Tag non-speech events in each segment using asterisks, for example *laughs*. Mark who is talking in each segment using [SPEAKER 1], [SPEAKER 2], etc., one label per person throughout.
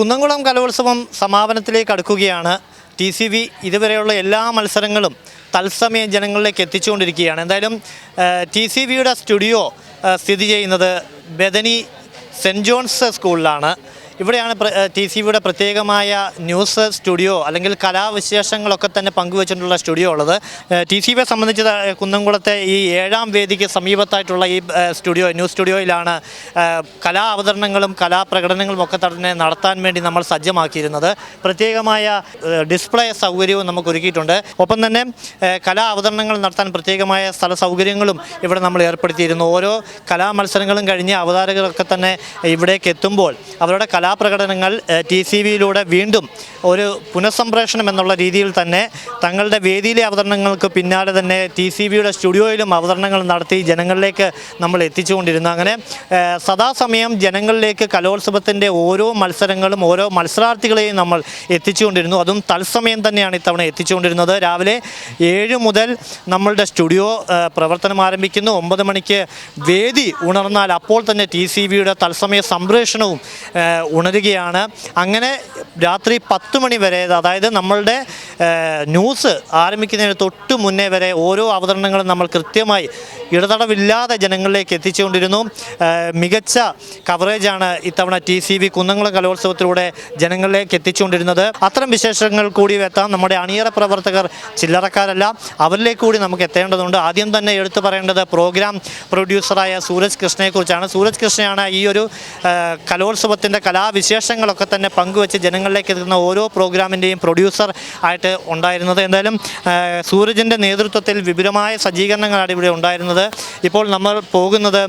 [SPEAKER 1] കുന്നംകുളം കലോത്സവം സമാപനത്തിലേക്ക് അടുക്കുകയാണ്. ടി സി വി ഇതുവരെയുള്ള എല്ലാ മത്സരങ്ങളും തത്സമയം ജനങ്ങളിലേക്ക് എത്തിച്ചുകൊണ്ടിരിക്കുകയാണ്. എന്തായാലും ടി സി വിയുടെ സ്റ്റുഡിയോ സ്ഥിതി ചെയ്യുന്നത് ബദനി സെന്റ് ജോൺസ് സ്കൂളിലാണ്. ഇവിടെയാണ് ടി സി വിയുടെ പ്രത്യേകമായ ന്യൂസ് സ്റ്റുഡിയോ അല്ലെങ്കിൽ കലാവിശേഷങ്ങളൊക്കെ തന്നെ പങ്കുവച്ചിട്ടുള്ള സ്റ്റുഡിയോ ഉള്ളത്. ടി സി വിയെ സംബന്ധിച്ച് കുന്നംകുളത്തെ ഈ ഏഴാം വേദിക്ക് സമീപത്തായിട്ടുള്ള ഈ സ്റ്റുഡിയോ ന്യൂസ് സ്റ്റുഡിയോയിലാണ് കലാ അവതരണങ്ങളും കലാപ്രകടനങ്ങളും ഒക്കെ തന്നെ നടത്താൻ വേണ്ടി നമ്മൾ സജ്ജമാക്കിയിരുന്നത്. പ്രത്യേകമായ ഡിസ്പ്ലേ സൗകര്യവും നമുക്ക് ഒരുക്കിയിട്ടുണ്ട്. ഒപ്പം തന്നെ കലാ അവതരണങ്ങൾ നടത്താൻ പ്രത്യേകമായ സ്ഥല സൗകര്യങ്ങളും ഇവിടെ നമ്മൾ ഏർപ്പെടുത്തിയിരുന്നു. ഓരോ കലാമത്സരങ്ങളും കഴിഞ്ഞ് അവതാരകരൊക്കെ തന്നെ ഇവിടേക്ക് എത്തുമ്പോൾ അവരുടെ കലാപ്രകടനങ്ങൾ ടി സി വിയിലൂടെ വീണ്ടും ഒരു പുനഃസംപ്രേഷണം എന്നുള്ള രീതിയിൽ തന്നെ തങ്ങളുടെ വേദിയിലെ അവതരണങ്ങൾക്ക് പിന്നാലെ തന്നെ ടി സി വിയുടെ സ്റ്റുഡിയോയിലും അവതരണങ്ങൾ നടത്തി ജനങ്ങളിലേക്ക് നമ്മൾ എത്തിച്ചുകൊണ്ടിരുന്നു. അങ്ങനെ സദാസമയം ജനങ്ങളിലേക്ക് കലോത്സവത്തിന്റെ ഓരോ മത്സരങ്ങളും ഓരോ മത്സരാർത്ഥികളെയും നമ്മൾ എത്തിച്ചുകൊണ്ടിരുന്നു. അതും തത്സമയം തന്നെയാണ് ഇത്തവണ എത്തിച്ചുകൊണ്ടിരുന്നത്. രാവിലെ ഏഴ് മുതൽ നമ്മളുടെ സ്റ്റുഡിയോ പ്രവർത്തനം ആരംഭിക്കുന്നു. ഒമ്പത് മണിക്ക് വേദി ഉണർന്നാൽ അപ്പോൾ തന്നെ ടി സി വിയുടെ തത്സമയ സംപ്രേഷണവും ഉണരുകയാണ്. അങ്ങനെ രാത്രി പത്ത് മണി വരെ അതായത് നമ്മളുടെ ന്യൂസ് ആരംഭിക്കുന്നതിന് തൊട്ട് മുന്നേ വരെ ഓരോ അവതരണങ്ങളും നമ്മൾ കൃത്യമായി ഇടതടവില്ലാതെ ജനങ്ങളിലേക്ക് എത്തിച്ചുകൊണ്ടിരുന്നു. മികച്ച കവറേജാണ് ഇത്തവണ ടി സി വി കുന്നംകുളം കലോത്സവത്തിലൂടെ ജനങ്ങളിലേക്ക് എത്തിച്ചുകൊണ്ടിരുന്നത്. അത്തരം വിശേഷങ്ങൾ കൂടി എത്താൻ നമ്മുടെ അണിയറ പ്രവർത്തകർ ചില്ലറക്കാരല്ല. അവരിലേക്ക് കൂടി നമുക്ക് എത്തേണ്ടതുണ്ട്. ആദ്യം തന്നെ എടുത്തു പറയേണ്ടത് പ്രോഗ്രാം പ്രൊഡ്യൂസറായ സൂരജ് കൃഷ്ണയെക്കുറിച്ചാണ്. സൂരജ് കൃഷ്ണയാണ് ഈ ഒരു ഏഹ്, കലോത്സവത്തിന്റെ വിശേഷങ്ങളൊക്കെ തന്നെ പങ്കുവെച്ച് ജനങ്ങളിലേക്ക് എത്തുന്ന ഓരോ പ്രോഗ്രാമിന്റെയും പ്രൊഡ്യൂസർ ആയിട്ട് ഉണ്ടായിരുന്നത്. എന്തായാലും സൂരജിന്റെ നേതൃത്വത്തിൽ വിപുലമായ സജ്ജീകരണങ്ങളാണ് ഇവിടെ ഉണ്ടായിരുന്നത്. ഇപ്പോൾ നമ്മൾ പോകുന്നത്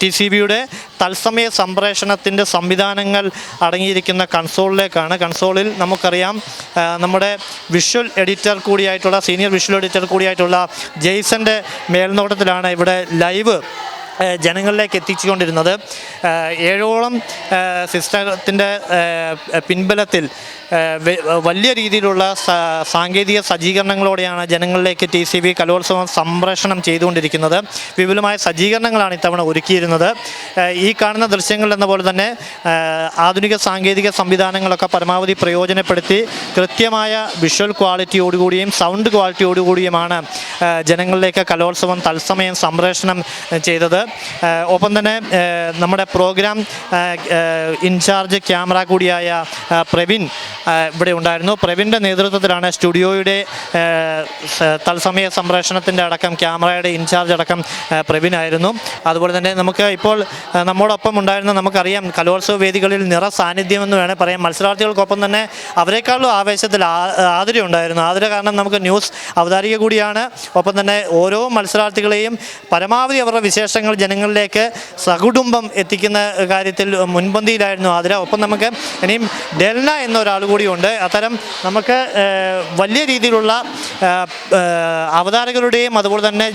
[SPEAKER 1] ടി സി ബിയുടെ തത്സമയ സംപ്രേഷണത്തിന്റെ സംവിധാനങ്ങൾ അടങ്ങിയിരിക്കുന്ന കൺസോളിലേക്കാണ്. കൺസോളിൽ നമുക്കറിയാം നമ്മുടെ വിഷ്വൽ എഡിറ്റർ കൂടിയായിട്ടുള്ള സീനിയർ വിഷ്വൽ എഡിറ്റർ കൂടിയായിട്ടുള്ള ജെയ്സന്റെ മേൽനോട്ടത്തിലാണ് ഇവിടെ ലൈവ് ജനങ്ങളിലേക്ക് എത്തിച്ചുകൊണ്ടിരുന്നത്. ഏഴോളം സിസ്റ്റത്തിന്റെ പിൻബലത്തിൽ വലിയ രീതിയിലുള്ള സാങ്കേതിക സജ്ജീകരണങ്ങളോടെയാണ് ജനങ്ങളിലേക്ക് ടി സി ബി കലോത്സവം സംപ്രേഷണം ചെയ്തുകൊണ്ടിരിക്കുന്നത്. വിപുലമായ സജ്ജീകരണങ്ങളാണ് ഇത്തവണ ഒരുക്കിയിരുന്നത്. ഈ കാണുന്ന ദൃശ്യങ്ങൾ എന്ന പോലെ തന്നെ ആധുനിക സാങ്കേതിക സംവിധാനങ്ങളൊക്കെ പരമാവധി പ്രയോജനപ്പെടുത്തി കൃത്യമായ വിഷ്വൽ ക്വാളിറ്റിയോടുകൂടിയും സൗണ്ട് ക്വാളിറ്റിയോടുകൂടിയുമാണ് ജനങ്ങളിലേക്ക് കലോത്സവം തത്സമയം സംപ്രേഷണം ചെയ്തത്. ഒപ്പം തന്നെ നമ്മുടെ പ്രോഗ്രാം ഇൻചാർജ് ക്യാമറ കൂടിയായ പ്രവീൺ ഇവിടെ ഉണ്ടായിരുന്നു. പ്രവീണിന്റെ നേതൃത്വത്തിലാണ് സ്റ്റുഡിയോയുടെ തത്സമയ സംപ്രേഷണത്തിന്റെ അടക്കം ക്യാമറയുടെ ഇൻചാർജ് അടക്കം പ്രവീൺ ആയിരുന്നു. അതുപോലെ തന്നെ നമുക്ക് ഇപ്പോൾ നമ്മോടൊപ്പം ഉണ്ടായിരുന്ന നമുക്കറിയാം കലോത്സവ വേദികളിൽ നിറ സാന്നിധ്യം എന്ന് വേണേൽ പറയാം. മത്സരാർത്ഥികൾക്കൊപ്പം തന്നെ അവരെക്കാളും ആവേശത്തിൽ ആതിര ഉണ്ടായിരുന്നു. ആതിര കാരണം നമുക്ക് ന്യൂസ് അവതാരിക കൂടിയാണ്. ഒപ്പം തന്നെ ഓരോ മത്സരാർത്ഥികളെയും പരമാവധി അവരുടെ വിശേഷങ്ങൾ ജനങ്ങളിലേക്ക് സകുടുംബം എത്തിക്കുന്ന കാര്യത്തിൽ മുൻപന്തിയിലായിരുന്നു ആതിര. ഒപ്പം നമുക്ക് ഇനിയും ഡെൽന എന്നൊരാൾ കൂടിയുണ്ട് അത്തരം നമുക്ക് വലിയ രീതിയിലുള്ള അവതാരകരുടെയും അതുപോലെ തന്നെ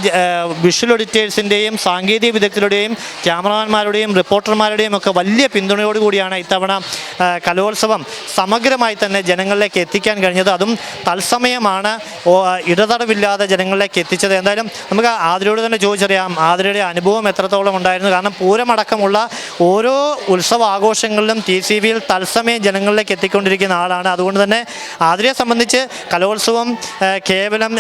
[SPEAKER 1] വിഷ്വൽ എഡിറ്റേഴ്സിന്റെയും സാങ്കേതിക വിദഗ്ധരുടെയും ക്യാമറമാന്മാരുടെയും റിപ്പോർട്ടർമാരുടെയും ഒക്കെ വലിയ പിന്തുണയോടുകൂടിയാണ് ഇത്തവണ കലോത്സവം സമഗ്രമായി തന്നെ ജനങ്ങളിലേക്ക് എത്തിക്കാൻ കഴിഞ്ഞത്. അതും തത്സമയമാണ് ഇടതടവില്ലാതെ ജനങ്ങളിലേക്ക് എത്തിച്ചത്. എന്തായാലും നമുക്ക് ആതിരയോട് തന്നെ ചോദിച്ചറിയാം. ആതിരയുടെ അനുഭവം എത്രത്തോളം ഉണ്ടായിരുന്നു? കാരണം പൂരമടക്കമുള്ള ഓരോ ഉത്സവ ആഘോഷങ്ങളിലും ടി സി വിയിൽ തത്സമയം ജനങ്ങളിലേക്ക് എത്തിക്കൊണ്ടിരിക്കുന്ന ആളാണ്. അതുകൊണ്ട് തന്നെ ആതിരയെ സംബന്ധിച്ച് കലോത്സവം കേവലം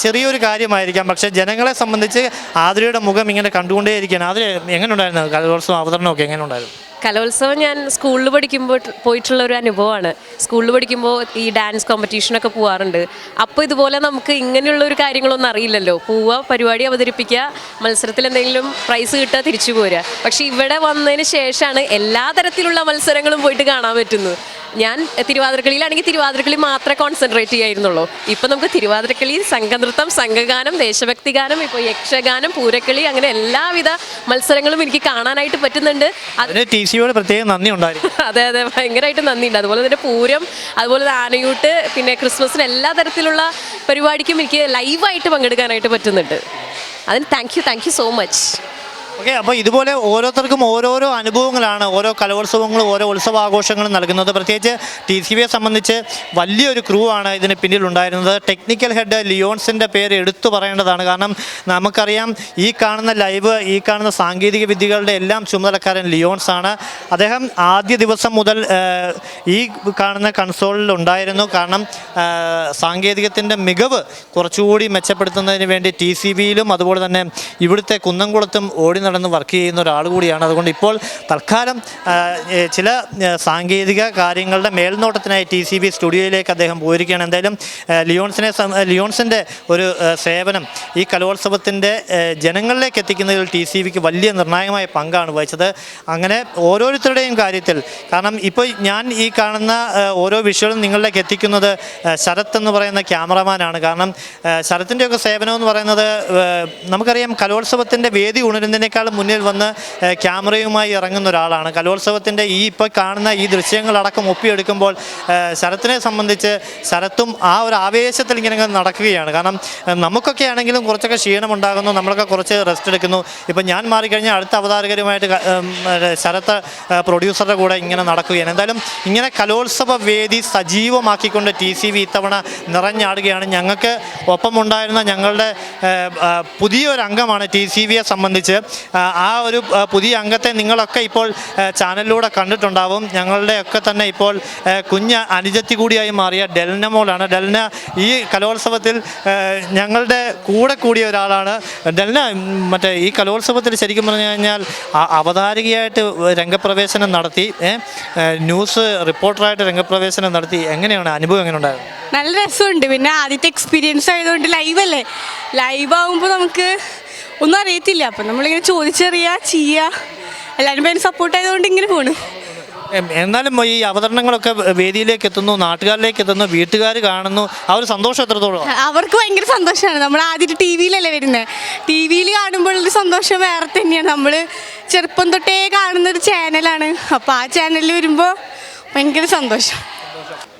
[SPEAKER 1] ചെറിയൊരു കാര്യമായിരിക്കാം. പക്ഷേ ജനങ്ങളെ സംബന്ധിച്ച് ആതിരയുടെ മുഖം ഇങ്ങനെ കണ്ടുകൊണ്ടേയിരിക്കുകയാണ്. ആതിര എങ്ങനെ ഉണ്ടായിരുന്നു കലോത്സവം? അവതരണമൊക്കെ എങ്ങനെ ഉണ്ടായിരുന്നു
[SPEAKER 2] കലോത്സവം ഞാൻ സ്കൂളിൽ പഠിക്കുമ്പോൾ പോയിട്ടുള്ള ഒരു അനുഭവമാണ്. സ്കൂളിൽ പഠിക്കുമ്പോൾ ഈ ഡാൻസ് കോമ്പറ്റീഷനൊക്കെ പോവാറുണ്ട്. അപ്പോൾ ഇതുപോലെ നമുക്ക് ഇങ്ങനെയുള്ള ഒരു കാര്യങ്ങളൊന്നും അറിയില്ലല്ലോ. പോവുക പരിപാടി അവതരിപ്പിക്കുക മത്സരത്തിൽ എന്തെങ്കിലും പ്രൈസ് കിട്ടുക തിരിച്ചു പോരുക. പക്ഷേ ഇവിടെ വന്നതിന് ശേഷമാണ് എല്ലാ തരത്തിലുള്ള മത്സരങ്ങളും പോയിട്ട് കാണാൻ പറ്റുന്നത്. ഞാൻ തിരുവാതിരക്കളിയിലാണെങ്കിൽ തിരുവാതിരക്കളി മാത്രമേ കോൺസെൻട്രേറ്റ് ചെയ്യായിരുന്നുള്ളൂ. ഇപ്പം നമുക്ക് തിരുവാതിരക്കളി സംഘനൃത്തം സംഘഗാനം ദേശഭക്തി ഗാനം ഇപ്പോൾ യക്ഷഗാനം പൂരക്കളി അങ്ങനെ എല്ലാവിധ മത്സരങ്ങളും എനിക്ക് കാണാനായിട്ട് പറ്റുന്നുണ്ട്. അത്
[SPEAKER 1] അതിന് ടി സിയോട് പ്രത്യേകം നന്ദി ഉണ്ടായിരുന്നു *laughs*
[SPEAKER 2] അതെ അതെ ഭയങ്കരമായിട്ട് നന്ദിയുണ്ട്. അതുപോലെ തന്നെ പൂരം അതുപോലെ തന്നെ ആനയൂട്ട് പിന്നെ ക്രിസ്മസിന് എല്ലാ തരത്തിലുള്ള പരിപാടിക്കും എനിക്ക് ലൈവായിട്ട് പങ്കെടുക്കാനായിട്ട് പറ്റുന്നുണ്ട്. അതിന് thank you thank you so much
[SPEAKER 1] okay അപ്പോൾ ഇതുപോലെ ഓരോരുത്തർക്കും ഓരോരോ അനുഭവങ്ങളാണ് ഓരോ കലോത്സവങ്ങളും ഓരോ ഉത്സവാഘോഷങ്ങളും നൽകുന്നത്. പ്രത്യേകിച്ച് ടി സി ബിയെ സംബന്ധിച്ച് വലിയൊരു ക്രൂ ആണ് ഇതിന് പിന്നിലുണ്ടായിരുന്നത് ടെക്നിക്കൽ ഹെഡ് ലിയോൺസിന്റെ പേര് എടുത്തു പറയേണ്ടതാണ്. കാരണം നമുക്കറിയാം ഈ കാണുന്ന ലൈവ് ഈ കാണുന്ന സാങ്കേതിക വിദ്യകളുടെ എല്ലാം ചുമതലക്കാരൻ ലിയോൺസ് ആണ്. അദ്ദേഹം ആദ്യ ദിവസം മുതൽ ഈ കാണുന്ന കൺസോളിൽ ഉണ്ടായിരുന്നു. കാരണം സാങ്കേതികത്തിന്റെ മികവ് കുറച്ചുകൂടി മെച്ചപ്പെടുത്തുന്നതിന് വേണ്ടി ടി സി ബിയിലും അതുപോലെ തന്നെ ഇവിടുത്തെ കുന്നംകുളത്തും ഓടി നടന്ന് വർക്ക് ചെയ്യുന്ന ഒരാൾ കൂടിയാണ്. അതുകൊണ്ട് ഇപ്പോൾ തൽക്കാലം ചില സാങ്കേതിക കാര്യങ്ങളുടെ മേൽനോട്ടത്തിനായി ടി സി ബി സ്റ്റുഡിയോയിലേക്ക് അദ്ദേഹം പോയിരിക്കുകയാണ്. എന്തായാലും ലിയോൺസിനെ ലിയോൺസിന്റെ ഒരു സേവനം ഈ കലോത്സവത്തിന്റെ ജനങ്ങളിലേക്ക് എത്തിക്കുന്നതിൽ ടി സി ബിക്ക് വലിയ നിർണായകമായ പങ്കാണ് വഹിച്ചത്. അങ്ങനെ ഓരോരുത്തരുടെയും കാര്യത്തിൽ കാരണം ഇപ്പോൾ ഞാൻ ഈ കാണുന്ന ഓരോ വിഷ്വലും നിങ്ങളിലേക്ക് എത്തിക്കുന്നത് ശരത് എന്ന് പറയുന്ന ക്യാമറമാനാണ് കാരണം ശരത്തിന്റെയൊക്കെ സേവനം എന്ന് പറയുന്നത് നമുക്കറിയാം കലോത്സവത്തിന്റെ വേദി ഉണരുന്നതിനേക്കാളും മുന്നിൽ വന്ന് ക്യാമറയുമായി ഇറങ്ങുന്ന ഒരാളാണ്. കലോത്സവത്തിന്റെ ഈ ഇപ്പോൾ കാണുന്ന ഈ ദൃശ്യങ്ങളടക്കം ഒപ്പിയെടുക്കുമ്പോൾ ശരത്തിനെ സംബന്ധിച്ച് ശരത്തും ആ ഒരു ആവേശത്തിൽ ഇങ്ങനെ നടക്കുകയാണ്. കാരണം നമുക്കൊക്കെ ആണെങ്കിലും കുറച്ചൊക്കെ ക്ഷീണമുണ്ടാകുന്നു നമ്മളൊക്കെ കുറച്ച് റെസ്റ്റ് എടുക്കുന്നു. ഇപ്പം ഞാൻ മാറിക്കഴിഞ്ഞാൽ അടുത്ത അവതാരകരുമായിട്ട് ശരത്ത് പ്രൊഡ്യൂസറുടെ കൂടെ ഇങ്ങനെ നടക്കുകയാണ്. എന്തായാലും ഇങ്ങനെ കലോത്സവ വേദി സജീവമാക്കിക്കൊണ്ട് ടി സി വി ഇത്തവണ നിറഞ്ഞാടുകയാണ്. ഞങ്ങൾക്ക് ഒപ്പമുണ്ടായിരുന്ന ഞങ്ങളുടെ പുതിയൊരു അംഗമാണ് ടി സി വിയെ സംബന്ധിച്ച്. ആ, ഒരു പുതിയ അംഗത്തെ നിങ്ങളൊക്കെ ഇപ്പോൾ ചാനലിലൂടെ കണ്ടിട്ടുണ്ടാവും. ഞങ്ങളുടെ ഒക്കെ തന്നെ ഇപ്പോൾ കുഞ്ഞ അനുജത്തി കൂടിയായി മാറിയ ഡെൽന മോളാണ്. ഡെൽന ഈ കലോത്സവത്തിൽ ഞങ്ങളുടെ കൂടെ കൂടിയ ഒരാളാണ്. ഡെൽന മറ്റേ ഈ കലോത്സവത്തിൽ ശരിക്കും പറഞ്ഞു കഴിഞ്ഞാൽ അവതാരികയായിട്ട് രംഗപ്രവേശനം നടത്തി ന്യൂസ് റിപ്പോർട്ടറായിട്ട് രംഗപ്രവേശനം നടത്തി. എങ്ങനെയാണ്? അനുഭവം എങ്ങനെ ഉണ്ടായിരുന്നു
[SPEAKER 3] നല്ല രസമുണ്ട്. പിന്നെ ആദ്യത്തെ എക്സ്പീരിയൻസ് ആയതുകൊണ്ട് ലൈവല്ലേ ലൈവ് ആകുമ്പോൾ നമുക്ക് ഒന്നും അറിയത്തില്ല. അപ്പം നമ്മളിങ്ങനെ ചോദിച്ചറിയാ ചെയ്യുക എല്ലാവരും പേര് സപ്പോർട്ട് ആയതുകൊണ്ട് ഇങ്ങനെ പോണു.
[SPEAKER 1] എം, എന്നാലും ഈ അവതരണങ്ങളൊക്കെ വേദിയിലേക്ക് എത്തുന്നു നാട്ടുകാരിലേക്ക് എത്തുന്നു വീട്ടുകാർ കാണുന്നു. ആ ഒരു സന്തോഷം എത്രത്തോളം?
[SPEAKER 3] അവർക്ക് ഭയങ്കര സന്തോഷമാണ് നമ്മൾ ആദ്യമായിട്ട് ടി വിയിലല്ലേ വരുന്നത് ടി വിയിൽ കാണുമ്പോഴുള്ള സന്തോഷം വേറെ തന്നെയാണ്. നമ്മൾ ചെറുപ്പം തൊട്ടേ കാണുന്ന ഒരു ചാനലാണ് അപ്പോൾ ആ ചാനലിൽ വരുമ്പോൾ ഭയങ്കര സന്തോഷം.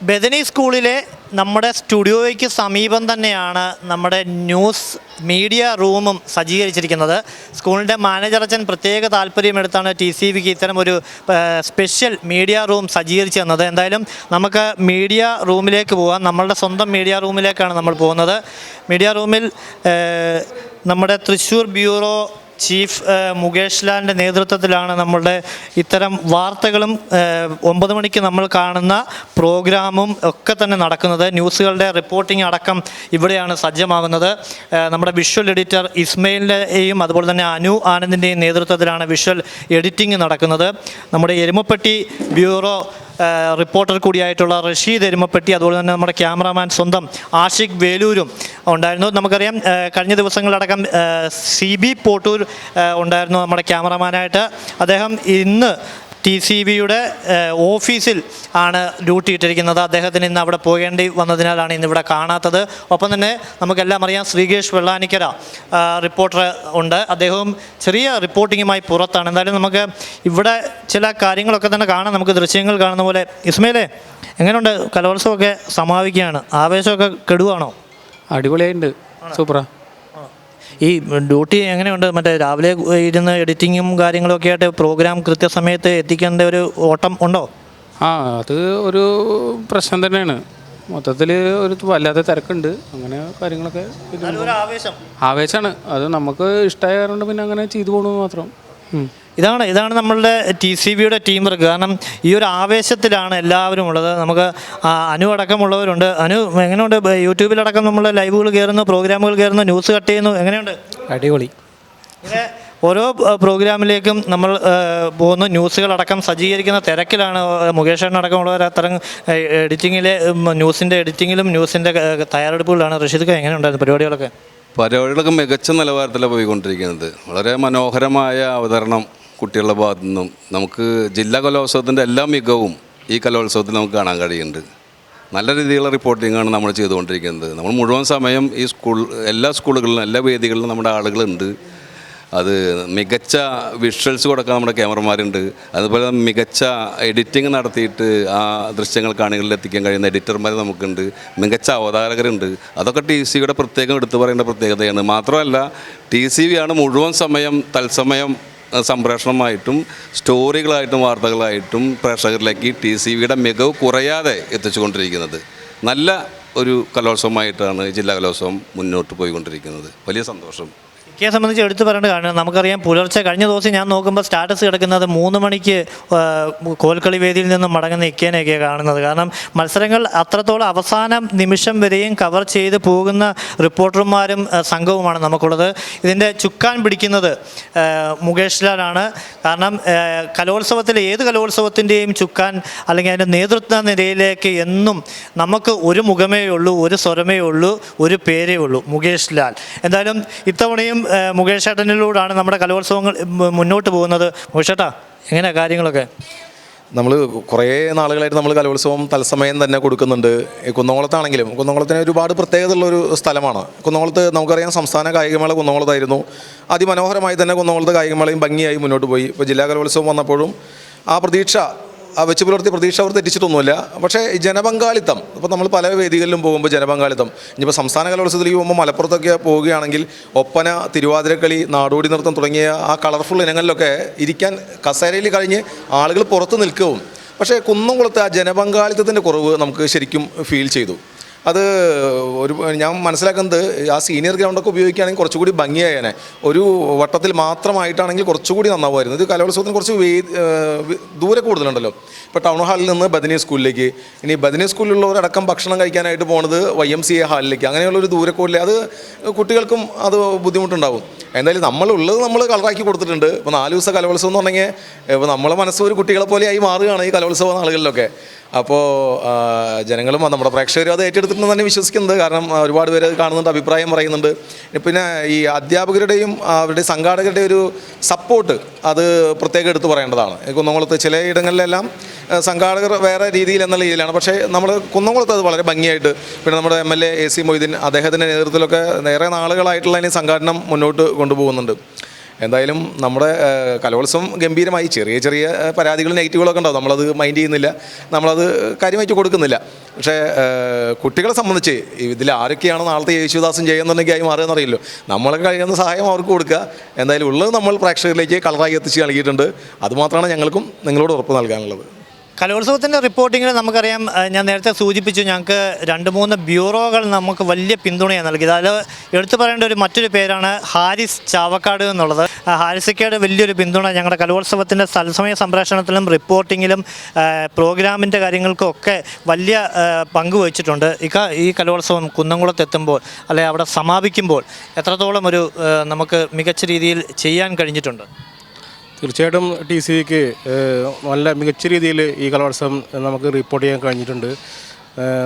[SPEAKER 1] ബദനി സ്കൂളിലെ നമ്മുടെ സ്റ്റുഡിയോയ്ക്ക് സമീപം തന്നെയാണ് നമ്മുടെ ന്യൂസ് മീഡിയ റൂമും സജ്ജീകരിച്ചിരിക്കുന്നത്. സ്കൂളിന്റെ മാനേജർ അച്ഛൻ പ്രത്യേക താല്പര്യമെടുത്താണ് ടി സി ബിക്ക് ഇത്തരം ഒരു സ്പെഷ്യൽ മീഡിയ റൂം സജ്ജീകരിച്ചു തന്നത്. എന്തായാലും നമുക്ക് മീഡിയ റൂമിലേക്ക് പോകാം നമ്മളുടെ സ്വന്തം മീഡിയ റൂമിലേക്കാണ് നമ്മൾ പോകുന്നത്. മീഡിയ റൂമിൽ നമ്മുടെ തൃശ്ശൂർ ബ്യൂറോ ചീഫ് മുകേഷ് ലാലിന്റെ നേതൃത്വത്തിലാണ് നമ്മളുടെ ഇത്തരം വാർത്തകളും ഒമ്പത് മണിക്ക് നമ്മൾ കാണുന്ന പ്രോഗ്രാമും ഒക്കെ തന്നെ നടക്കുന്നത്. ന്യൂസുകളുടെ റിപ്പോർട്ടിംഗ് അടക്കം ഇവിടെയാണ് സജ്ജമാകുന്നത് നമ്മുടെ വിഷ്വൽ എഡിറ്റർ ഇസ്മയിലിന്റെയും അതുപോലെ തന്നെ അനു ആനന്ദിന്റെയും നേതൃത്വത്തിലാണ് വിഷ്വൽ എഡിറ്റിംഗ് നടക്കുന്നത്. നമ്മുടെ എരുമപ്പെട്ടി ബ്യൂറോ റിപ്പോർട്ടർ കൂടിയായിട്ടുള്ള റഷീദ് എരുമപ്പെട്ടി അതുപോലെ തന്നെ നമ്മുടെ ക്യാമറാമാൻ സ്വന്തം ആഷിഖ് വേലൂരും ഉണ്ടായിരുന്നു. നമുക്കറിയാം കഴിഞ്ഞ ദിവസങ്ങളടക്കം സി ബി പോട്ടൂർ ഉണ്ടായിരുന്നു നമ്മുടെ ക്യാമറാമാനായിട്ട്. അദ്ദേഹം ഇന്ന് ടി സി ബിയുടെ ഓഫീസിൽ ആണ് ഡ്യൂട്ടി ഇട്ടിരിക്കുന്നത്. അദ്ദേഹത്തിന് ഇന്ന് അവിടെ പോകേണ്ടി വന്നതിനാലാണ് ഇന്ന് ഇവിടെ കാണാത്തത്. ഒപ്പം തന്നെ നമുക്കെല്ലാം അറിയാം ശ്രീകേഷ് വെള്ളാനിക്കര റിപ്പോർട്ടർ ഉണ്ട്. അദ്ദേഹവും ചെറിയ റിപ്പോർട്ടിങ്ങുമായി പുറത്താണ്. എന്തായാലും നമുക്ക് ഇവിടെ ചില കാര്യങ്ങളൊക്കെ തന്നെ കാണാം. നമുക്ക് ദൃശ്യങ്ങൾ കാണുന്ന പോലെ. ഇസ്മയിലെ എങ്ങനെയുണ്ട് കലോത്സവമൊക്കെ സമാപിക്കുകയാണ്. ആവേശമൊക്കെ കെടുവാണോ?
[SPEAKER 4] അടിപൊളിയായിട്ടുണ്ട്. സൂപ്പറാ.
[SPEAKER 1] ഈ ഡ്യൂട്ടി എങ്ങനെയുണ്ട്? മറ്റേ രാവിലെ ഇരുന്ന് എഡിറ്റിങ്ങും കാര്യങ്ങളൊക്കെ ആയിട്ട് പ്രോഗ്രാം കൃത്യസമയത്ത് എത്തിക്കേണ്ട ഒരു ഓട്ടം ഉണ്ടോ?
[SPEAKER 4] ആ അത് ഒരു പ്രശ്നം തന്നെയാണ്. മൊത്തത്തിൽ ഒരു വല്ലാത്ത തിരക്കുണ്ട്. അങ്ങനെ കാര്യങ്ങളൊക്കെ ആവേശമാണ് അത് നമുക്ക് ഇഷ്ടമായ കാരണം പിന്നെ അങ്ങനെ ചെയ്തു പോകണമെന്ന് മാത്രം.
[SPEAKER 1] ഇതാണ് ഇതാണ് നമ്മളുടെ ടി സി ബിയുടെ ടീം വർക്ക് കാരണം ഈ ഒരു ആവേശത്തിലാണ് എല്ലാവരും ഉള്ളത്. നമുക്ക് അനു അടക്കമുള്ളവരുണ്ട്. അനു എങ്ങനെയുണ്ട്? യൂട്യൂബിലടക്കം നമ്മൾ ലൈവുകൾ കയറുന്നു പ്രോഗ്രാമുകൾ കയറുന്നു ന്യൂസ് കട്ട് ചെയ്യുന്നു. എങ്ങനെയുണ്ട്?
[SPEAKER 4] അടിപൊളി.
[SPEAKER 1] ഇങ്ങനെ ഓരോ പ്രോഗ്രാമിലേക്കും നമ്മൾ പോകുന്നു. ന്യൂസുകളടക്കം സജ്ജീകരിക്കുന്ന തിരക്കിലാണ് മുകേഷ് അടക്കമുള്ളവർ അത്തരം എഡിറ്റിങ്ങിലെ ന്യൂസിന്റെ എഡിറ്റിങ്ങിലും ന്യൂസിന്റെ തയ്യാറെടുപ്പുകളാണ് റഷീദ് എങ്ങനെയുണ്ടായിരുന്നു പരിപാടികളൊക്കെ?
[SPEAKER 5] പരിപാടികളൊക്കെ മികച്ച നിലവാരത്തിലാണ് പോയിക്കൊണ്ടിരിക്കുന്നത്. വളരെ മനോഹരമായ അവതരണം കുട്ടികളുടെ ഭാഗത്തു നിന്നും. നമുക്ക് ജില്ലാ കലോത്സവത്തിന്റെ എല്ലാ മികവും ഈ കലോത്സവത്തിൽ നമുക്ക് കാണാൻ കഴിയുന്നുണ്ട്. നല്ല രീതിയിലുള്ള റിപ്പോർട്ടിങ്ങാണ് നമ്മൾ ചെയ്തുകൊണ്ടിരിക്കുന്നത്. നമ്മൾ മുഴുവൻ സമയം ഈ സ്കൂൾ എല്ലാ സ്കൂളുകളിലും എല്ലാ വേദികളിലും നമ്മുടെ ആളുകളുണ്ട്. അത് മികച്ച വിഷ്വൽസ് കൊടുക്കാൻ നമ്മുടെ ക്യാമറമാരുണ്ട് അതുപോലെ മികച്ച എഡിറ്റിംഗ് നടത്തിയിട്ട് ആ ദൃശ്യങ്ങൾ കാണികളിൽ എത്തിക്കാൻ കഴിയുന്ന എഡിറ്റർമാർ നമുക്കുണ്ട്. മികച്ച അവതാരകരുണ്ട്. അതൊക്കെ ടി സിയുടെ പ്രത്യേകം എടുത്തു പറയേണ്ട പ്രത്യേകതയാണ്. മാത്രമല്ല ടി സി വി ആണ് മുഴുവൻ സമയം തത്സമയം സംപ്രേഷണമായിട്ടും സ്റ്റോറികളായിട്ടും വാർത്തകളായിട്ടും പ്രേക്ഷകരിലേക്ക് ടി സി വിയുടെ മികവ് കുറയാതെ എത്തിച്ചുകൊണ്ടിരിക്കുന്നത്. നല്ല ഒരു കലോത്സവമായിട്ടാണ് ജില്ലാ കലോത്സവം മുന്നോട്ട് പോയിക്കൊണ്ടിരിക്കുന്നത്. വലിയ സന്തോഷം.
[SPEAKER 1] ഇക്കയെ സംബന്ധിച്ച് എടുത്തു പറയേണ്ട കാരണം നമുക്കറിയാം പുലർച്ചെ കഴിഞ്ഞ ദിവസം ഞാൻ നോക്കുമ്പോൾ സ്റ്റാറ്റസ് കിടക്കുന്നത് മൂന്ന് മണിക്ക് കോൽക്കളി വേദിയിൽ നിന്നും മടങ്ങുന്ന ഇക്കേനെയൊക്കെ കാണുന്നത്. കാരണം മത്സരങ്ങൾ അത്രത്തോളം അവസാന നിമിഷം വരെയും കവർ ചെയ്ത് പോകുന്ന റിപ്പോർട്ടർമാരും സംഘവുമാണ് നമുക്കുള്ളത്. ഇതിന്റെ ചുക്കാൻ പിടിക്കുന്നത് മുകേഷ് ലാലാണ്. കാരണം കലോത്സവത്തിൽ ഏത് കലോത്സവത്തിന്റെയും ചുക്കാൻ അല്ലെങ്കിൽ അതിന്റെ നേതൃത്വ നിരയിലേക്ക് എന്നും നമുക്ക് ഒരു മുഖമേ ഉള്ളൂ ഒരു സ്വരമേ ഉള്ളൂ ഒരു പേരേ ഉള്ളൂ മുകേഷ് ലാൽ. എന്തായാലും ഇത്തവണയും മുകേഷ് ചേട്ടനിലൂടെയാണ് നമ്മുടെ കലോത്സവങ്ങൾ മുന്നോട്ട് പോകുന്നത്. മുകേഷ് ചേട്ടാ എങ്ങനെയാണ് കാര്യങ്ങളൊക്കെ?
[SPEAKER 6] നമ്മൾ കുറേ നാളുകളായിട്ട് നമ്മൾ കലോത്സവം തത്സമയം തന്നെ കൊടുക്കുന്നുണ്ട്. കുന്നംകുളത്താണെങ്കിലും കുന്നംകുളത്തിന് ഒരുപാട് പ്രത്യേകത ഉള്ള ഒരു സ്ഥലമാണ്. കുന്നംകുളത്ത് നമുക്കറിയാം സംസ്ഥാന കായികമേള കുന്നംകുളത്തായിരുന്നു. അതിമനോഹരമായി തന്നെ കുന്നംകുളത്ത് കായികമേളയും ഭംഗിയായി മുന്നോട്ട് പോയി. ഇപ്പോൾ ജില്ലാ കലോത്സവം വന്നപ്പോഴും ആ പ്രതീക്ഷ വെച്ച് പുലർത്തിയ പ്രതീക്ഷ അവർ തെറ്റിച്ചിട്ടൊന്നുമില്ല. പക്ഷേ ജനപങ്കാളിത്തം ഇപ്പോൾ നമ്മൾ പല വേദികളിലും പോകുമ്പോൾ ജനപങ്കാളിത്തം ഇനിയിപ്പോൾ സംസ്ഥാന കലോത്സവത്തിലേക്ക് പോകുമ്പോൾ മലപ്പുറത്തൊക്കെ പോവുകയാണെങ്കിൽ ഒപ്പന തിരുവാതിരക്കളി നാടോടി നൃത്തം തുടങ്ങിയ ആ കളർഫുൾ ഇനങ്ങളിലൊക്കെ ഇരിക്കാൻ കസേരയിൽ കഴിഞ്ഞ് ആളുകൾ പുറത്ത് നിൽക്കും പക്ഷേ കുന്നംകുളത്ത് ആ ജനപങ്കാളിത്തത്തിന്റെ കുറവ് നമുക്ക് ശരിക്കും ഫീൽ ചെയ്തു. അത് ഒരു ഞാൻ മനസ്സിലാക്കുന്നത് ആ സീനിയർ ഗ്രൗണ്ടൊക്കെ ഉപയോഗിക്കുകയാണെങ്കിൽ കുറച്ചുകൂടി ഭംഗിയായേനെ ഒരു വട്ടത്തിൽ മാത്രമായിട്ടാണെങ്കിൽ കുറച്ചുകൂടി നന്നാവുമായിരുന്നു. ഇത് കലോത്സവത്തിന് കുറച്ച് വേ ദൂരെ കൂടുതലുണ്ടല്ലോ. ഇപ്പോൾ ടൗൺ ഹാളിൽ നിന്ന് ബദനി സ്കൂളിലേക്ക്. ഇനി ബദനി സ്കൂളിലുള്ളവരടക്കം ഭക്ഷണം കഴിക്കാനായിട്ട് പോണത് വൈ എം സി എ ഹാളിലേക്ക് അങ്ങനെയുള്ളൊരു ദൂരെ കൂടുതൽ അത് കുട്ടികൾക്കും അത് ബുദ്ധിമുട്ടുണ്ടാവും. എന്തായാലും നമ്മളുള്ളത് നമ്മൾ കളറാക്കി കൊടുത്തിട്ടുണ്ട്. ഇപ്പോൾ നാല് ദിവസം കലോത്സവം എന്ന് പറഞ്ഞെങ്കിൽ ഇപ്പോൾ നമ്മളെ മനസ്സ് ഒരു കുട്ടികളെ പോലെയായി മാറുകയാണ് ഈ കലോത്സവ നാളുകളിലൊക്കെ. അപ്പോൾ ജനങ്ങളും നമ്മുടെ പ്രേക്ഷകരും അത് ഏറ്റെടുത്തിട്ടുണ്ടെന്ന് തന്നെ വിശ്വസിക്കുന്നത്. കാരണം ഒരുപാട് പേര് കാണുന്നുണ്ട് അഭിപ്രായം പറയുന്നുണ്ട്. പിന്നെ ഈ അധ്യാപകരുടെയും അവരുടെ സംഘാടകരുടെ ഒരു സപ്പോർട്ട് അത് പ്രത്യേകം എടുത്തു പറയേണ്ടതാണ്. കുന്നംകുളത്ത് ചിലയിടങ്ങളിലെല്ലാം സംഘാടകർ വേറെ രീതിയിൽ എന്നുള്ള രീതിയിലാണ്. പക്ഷേ നമ്മൾ കുന്നംകുളത്ത് അത് വളരെ ഭംഗിയായിട്ട് പിന്നെ നമ്മുടെ M L A A C Moideen അദ്ദേഹത്തിന്റെ നേതൃത്വത്തിലൊക്കെ ഏറെ നാളുകളായിട്ടുള്ള അതിന് സംഘാടനം മുന്നോട്ട് കൊണ്ടുപോകുന്നുണ്ട്. എന്തായാലും നമ്മുടെ കലോത്സവം ഗംഭീരമായി. ചെറിയ ചെറിയ പരാതികൾ നെഗറ്റീവുകളൊക്കെ ഉണ്ടാവും. നമ്മളത് മൈൻഡ് ചെയ്യുന്നില്ല. നമ്മളത് കാര്യമായിട്ട് കൊടുക്കുന്നില്ല. പക്ഷേ കുട്ടികളെ സംബന്ധിച്ച് ഇതിൽ ആരൊക്കെയാണ് നാളത്തെ യേശുദാസും ചെയ്യുന്നുണ്ടെങ്കിൽ ആയി മാറുക നമ്മളൊക്കെ നമ്മളെ കഴിയുന്ന സഹായം അവർക്ക് കൊടുക്കുക. എന്തായാലും ഉള്ളത് നമ്മൾ പ്രേക്ഷകരിലേക്ക് കളറായി എത്തിച്ച് നൽകിയിട്ടുണ്ട്. അതുമാത്രമാണ് ഞങ്ങൾക്കും നിങ്ങളോട് ഉറപ്പ് നൽകാനുള്ളത്.
[SPEAKER 1] കലോത്സവത്തിന്റെ റിപ്പോർട്ടിങ്ങിൽ നമുക്കറിയാം ഞാൻ നേരത്തെ സൂചിപ്പിച്ചു ഞങ്ങൾക്ക് രണ്ട് മൂന്ന് ബ്യൂറോകൾ നമുക്ക് വലിയ പിന്തുണയാണ് നൽകിയത്. അതിൽ എടുത്തു പറയേണ്ട ഒരു മറ്റൊരു പേരാണ് ഹാരിസ് ചാവക്കാട് എന്നുള്ളത്. ഹാരിസക്കയുടെ വലിയൊരു പിന്തുണ ഞങ്ങളുടെ കലോത്സവത്തിന്റെ തത്സമയ സംപ്രേഷണത്തിലും റിപ്പോർട്ടിങ്ങിലും പ്രോഗ്രാമിന്റെ കാര്യങ്ങൾക്കും ഒക്കെ വലിയ പങ്ക് വഹിച്ചിട്ടുണ്ട്. ഇക്ക ഈ കലോത്സവം കുന്നംകുളത്ത് എത്തുമ്പോൾ അല്ലെ അവിടെ സമാപിക്കുമ്പോൾ എത്രത്തോളം ഒരു നമുക്ക് മികച്ച രീതിയിൽ ചെയ്യാൻ കഴിഞ്ഞിട്ടുണ്ട്?
[SPEAKER 7] തീർച്ചയായിട്ടും ടി സി വിക്ക് നല്ല മികച്ച രീതിയിൽ ഈ കലോത്സവം നമുക്ക് റിപ്പോർട്ട് ചെയ്യാൻ കഴിഞ്ഞിട്ടുണ്ട്.